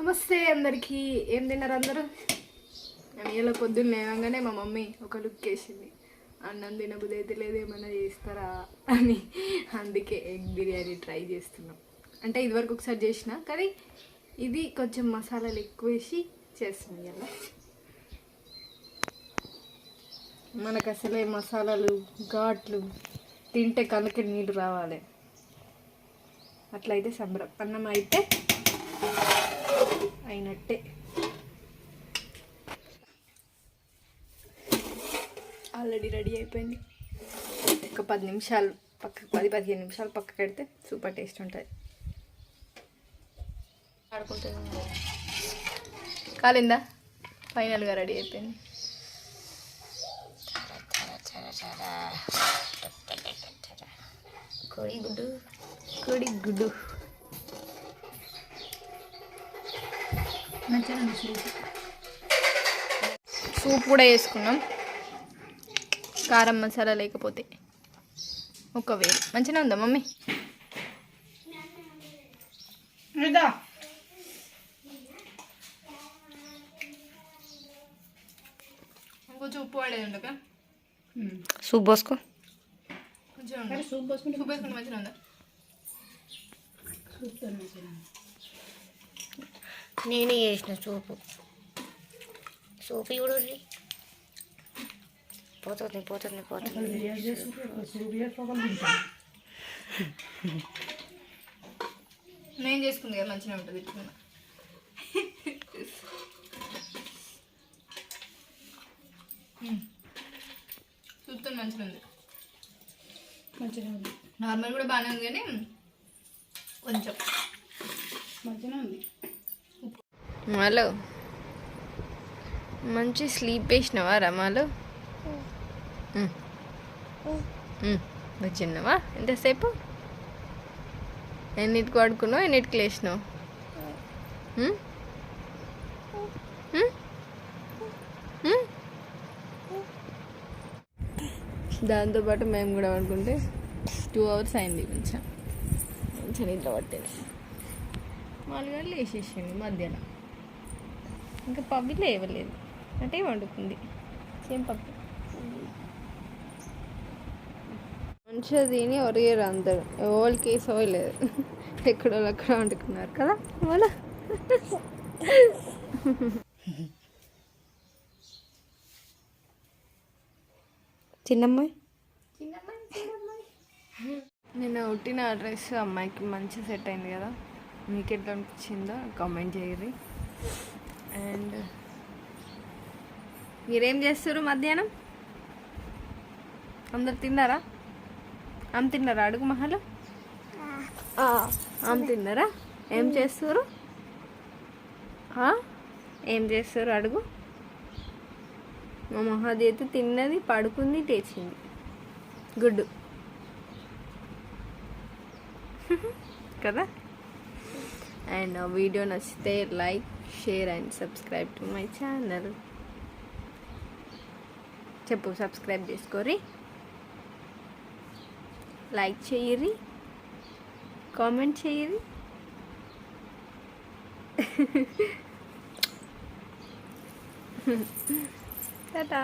నమస్తే అందరికీ. ఏం తిన్నారు అందరూ? నేను ఇలా పొద్దున్న లేవగానే మా మమ్మీ ఒక లుక్ వేసింది. అన్నం తినబుద్ధి అయితే లేదు ఏమైనా చేస్తారా అని. అందుకే ఎగ్ బిర్యానీ ట్రై చేస్తున్నాం. అంటే ఇదివరకు ఒకసారి చేసిన కానీ ఇది కొంచెం మసాలాలు ఎక్కువ వేసి చేస్తున్నాం ఇలా మనకు అసలే మసాలాలు ఘాట్లు తింటే కనుక నీళ్ళు రావాలి. అట్లయితే సంబరం. అన్నం అయితే అయినట్టే. ఆల్రెడీ రెడీ అయిపోయింది. ఒక పది నిమిషాలు పక్క పది పదిహేను నిమిషాలు పక్క పెడితే సూపర్ టేస్ట్ ఉంటుంది. ఆడుకుంటుంది కాలిందా? ఫైనల్గా రెడీ అయిపోయింది. కోడి గుడ్డు కోడి గుడ్డు సూప్ కూడా వేసుకున్నాం. కారం మసాలా లేకపోతే ఒక వేలు మంచిగా ఉందా మమ్మీ? కొంచెం ఉప్పు పడేది ఉండక సూప్ పోసుకో. కొంచెం సూప్ పోసుకుంటే సూప్ వేసుకుంటే మంచిగా ఉందా? నేనే చేసిన సూపు. సూపు కూడా పోతుంది పోతుంది పోతుంది. నేను చేసుకుంది కదా మంచిగా ఉంటుంది చూస్తాను మంచిగా ఉంది. మంచిగా ఉంది. నార్మల్ కూడా బాగానే ఉంది కానీ కొంచెం. మంచిగా ఉంది. మాలో? మంచి స్లీప్ వేసినావా రమాలో వచ్చినావా? ఎంతసేపు? ఎన్నిటికి పడుకున్నావు? ఎన్నిటికి లేచినావు? దాంతోపాటు మేము కూడా పడుకుంటే టూ అవర్స్ అయింది కొంచెం కొంచెం నిద్ర పట్టేది. మాలుగా లేచేసింది మధ్యాహ్నం. ఇంకా పవ్వి లేవలేదు. అంటే వండుకుంది సేమ్ పప్పు మంచిగా తిని ఒరిగారు అందరు. ఎవరికి సోయలేదు ఎక్కడో అక్కడ వండుకున్నారు కదా? వాళ్ళ చిన్నమ్మాయి? నిన్న ఉట్టిన డ్రెస్ అమ్మాయికి మంచి సెట్ అయింది కదా. మీకు ఎట్లా అనిపించిందో కామెంట్ చేయరు అండ్ మీరేం చేస్తారు మధ్యాహ్నం? అందరు తిన్నారా? ఆమె తిన్నారా? అడుగు మహల్. ఆమె తిన్నారా? ఏం చేస్తారు? ఏం చేస్తారు అడుగు. మా మహాది అయితే తిన్నది పడుకుంది లేచింది. గుడ్డు. కదా? అండ్ వీడియో నచ్చితే like share and subscribe to my channel చెప్పు సబ్స్క్రైబ్ చేసుకోరి లైక్ చేయరి కామెంట్ చేయరి టాటా